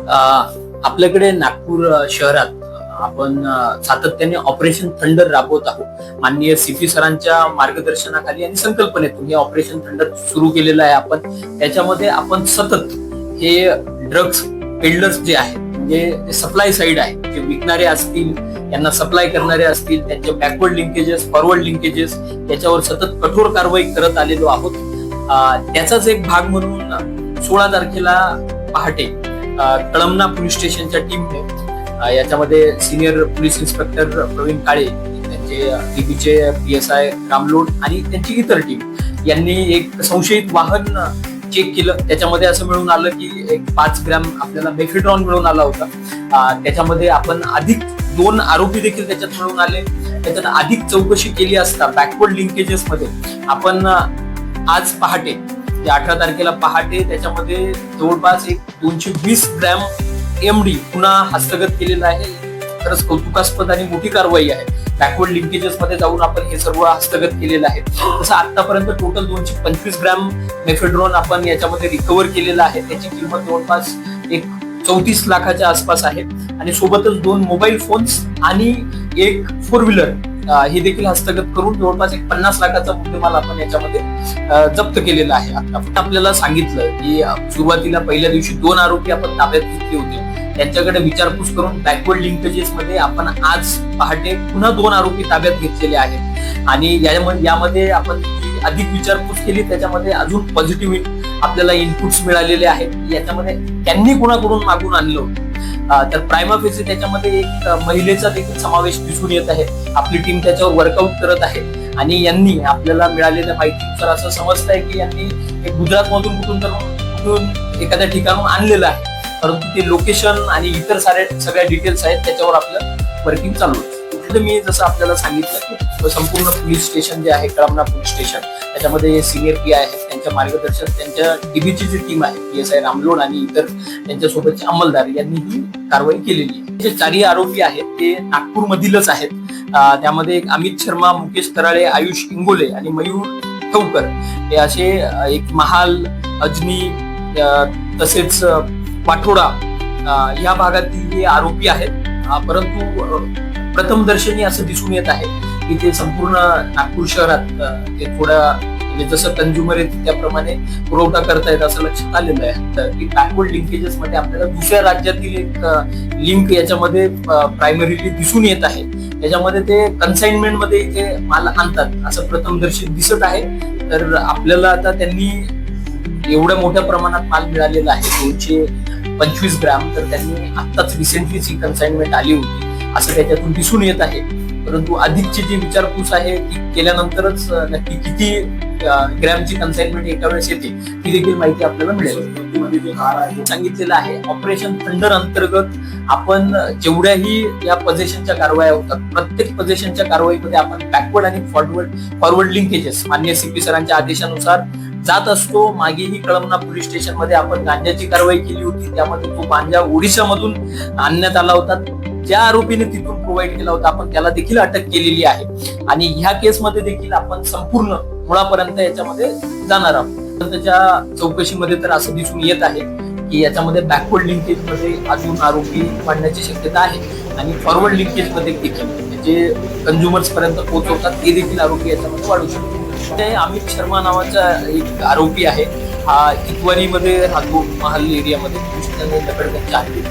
आपल्याकडे नागपूर शहरात आपण सातत्याने ऑपरेशन थंडर राबवत आहोत. माननीय सीपी सरांच्या मार्गदर्शनाखाली आणि संकल्पनेतून हे ऑपरेशन थंडर सुरू केलेलं आहे आपण. त्याच्यामध्ये आपण सतत हे ड्रग्ज पेडलर्स जे आहेत म्हणजे सप्लाय साईड आहे जे विकणारे असतील त्यांना सप्लाय करणारे असतील त्यांचे बॅकवर्ड लिंकेजेस फॉरवर्ड लिंकेजेस त्याच्यावर सतत कठोर कारवाई करत आलेलो आहोत. त्याचाच एक भाग म्हणून सोळा तारखेला पहाटे कळमना पोलीस स्टेशनच्या टीमने याच्यामध्ये senior police inspector Praveen Kale त्यांचे टीबीचे पी एस आय रामलोड आणि त्यांची इतर टीम यांनी एक संशयित वाहन चेक केलं. त्याच्यामध्ये असं मिळून आलं की एक पाच ग्रॅम आपल्याला मेफिड्रॉन मिळून आला होता. त्याच्यामध्ये आपण अधिक दोन आरोपी देखील त्याच्यात मिळून आले. त्याच्यात अधिक चौकशी केली असता बॅकवर्ड लिंकेजेस मध्ये आपण आज पहाटे ते अठरा तारखेला पहाटे त्याच्यामध्ये जवळपास एक दोनशे वीस ग्रॅम एम डी पुन्हा हस्तगत केलेला आहे. खरंच कौतुकास्पद आणि मोठी कारवाई आहे. बॅकवर्ड लिंकेजेस मध्ये जाऊन आपण हे सर्व हस्तगत केलेलं आहे. तसं आतापर्यंत टोटल दोनशे पंचवीस ग्रॅम मेफेड्रॉन आपण याच्यामध्ये रिकव्हर केलेलं आहे. त्याची किंमत जवळपास एक चौतीस लाखाच्या आसपास आहे. आणि सोबतच दोन मोबाईल फोन्स आणि एक फोर व्हीलर हे देखील हस्तगत करून जवळपास एक पन्नास लाखाचा मुद्देमाल आपण याच्यामध्ये जप्त केलेला आहे. आता आपल्याला सांगितलं की सुरुवातीला पहिल्या दिवशी दोन आरोपी आपण ताब्यात घेतले होते. त्यांच्याकडे विचारपूस करून बॅकवर्ड लिंकेजेस मध्ये आपण आज पहाटे पुन्हा दोन आरोपी ताब्यात घेतलेले आहेत. आणि यामध्ये आपण अधिक विचारपूस केली त्याच्यामध्ये अजून पॉझिटिव्ह आपल्याला इनपुट्स मिळालेले आहेत. याच्यामध्ये त्यांनी कुणाकडून मागून आणलं होतं? तर प्रायमा फेसी त्याच्यामध्ये एक महिलेचा देखील समावेश दिसून येत आहे. आपली टीम त्याच्यावर वर्कआउट करत आहे. आणि यांनी आपल्याला मिळालेल्या माहितीनुसार असं समजत आहे की यांनी एक गुजरात मधून कुठून तर कुठून एखाद्या ठिकाणून आणलेलं आहे. परंतु ते लोकेशन आणि इतर सारे सगळ्या डिटेल्स आहेत त्याच्यावर आपलं वर्किंग चालू आहे. तिथे मी जसं आपल्याला सांगितलं की संपूर्ण पोलीस स्टेशन जे आहे कळमना पोलीस स्टेशन त्याच्यामध्ये सिनियर पी आहेत त्यांच्या मार्गदर्शक त्यांच्या टीबीची जी टीम आहे पी एस आय रामलोड आणि इतर त्यांच्यासोबतचे अंमलदार यांनी ही कारवाई केलेली आहे. जे चारही आरोपी आहेत ते नागपूर मधीलच आहेत त्यामध्ये एक अमित शर्मा मुकेश तराळे आयुष इंगोले आणि मयूर ठवकर हे असे एक महाल अजनी तसेच पाठोडा या भागातील हे आरोपी आहेत परंतु प्रथमदर्शनी असं दिसून येत आहे की ते संपूर्ण नागपूर शहरात ते थोडं म्हणजे जसं कंझ्युमर आहे त्याप्रमाणे पुरवठा करता येत असं लक्षात आलेलं आहे. तर की बॅकवर्ड लिंकेजेस मध्ये आपल्याला दुसऱ्या राज्यातील एक लिंक याच्यामध्ये प्रायमरीली दिसून येत आहे. त्याच्यामध्ये ते कन्साइनमेंटमध्ये इथे माल आणतात असं प्रथमदर्शी दिसत आहे. तर आपल्याला आता त्यांनी एवढ्या मोठ्या प्रमाणात माल मिळालेला आहे दोनशे पंचवीस ग्रॅम. तर त्यांनी आत्ताच रिसेंटलीच ही कन्साइनमेंट आली होती असं त्याच्यातून दिसून येत आहे. परंतु अधिकची जी विचारपूस आहे ती केल्यानंतरच नक्की किती ग्रॅमची कन्साइनमेंट एका वेळेस येते ती देखील माहिती आपल्याला मिळेल. सांगितलेलं आहे ऑपरेशन थंडर अंतर्गत आपण जेवढ्याही या पजेशनच्या कारवाया होतात प्रत्येक पजेशनच्या कारवाईमध्ये आपण बॅकवर्ड आणि फॉरवर्ड फॉरवर्ड लिंकेजेस मान्य सीपी सरांच्या आदेशानुसार जात असतो. मागेही कळमना पोलीस स्टेशनमध्ये आपण गांजाची कारवाई केली होती त्यामध्ये तो गांजा ओडिशामधून आणण्यात आला होता. ज्या आरोपीने तिथून प्रोव्हाइड केला होता आपण त्याला देखील अटक केलेली आहे. आणि ह्या केसमध्ये देखील आपण संपूर्ण मुळापर्यंत याच्यामध्ये जाणार आहोत. तर त्याच्या चौकशीमध्ये तर असं दिसून येत आहे की याच्यामध्ये बॅकवर्ड लिंकेजमध्ये अजून आरोपी वाढण्याची शक्यता आहे. आणि फॉरवर्ड लिंकेजमध्ये देखील जे कंझ्युमर्स पर्यंत पोहोचवतात ते देखील आरोपी याच्यामध्ये वाढू शकतात. ते अमित शर्मा नावाचा एक आरोपी आहे. हा इतवारीमध्ये राहतो महाल एरियामध्ये लकडगंज आहे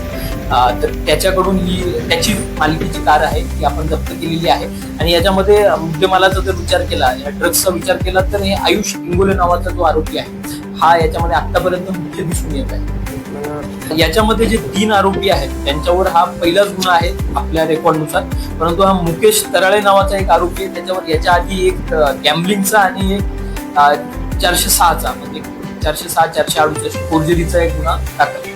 तर त्याच्याकडून ही त्याची मालकीची कार आहे ती आपण जप्त केलेली आहे. आणि याच्यामध्ये मुद्देमालाचा जर विचार केला या ड्रग्सचा विचार केला तर हे आयुष इंगोले नावाचा जो आरोपी आहे हा याच्यामध्ये आतापर्यंत मुख्य दिसून येत आहे. याच्यामध्ये जे तीन आरोपी आहेत त्यांच्यावर हा पहिलाच गुन्हा आहे आपल्या रेकॉर्डनुसार परंतु हा मुकेश तराळे नावाचा एक आरोपी आहे त्याच्यावर याच्या आधी एक गॅम्बलिंगचा आणि एक चारशे सहाचा म्हणजे चारशे सहा चारशे अडुसष्ट. फोर्जरीचा एक गुन्हा दाखल.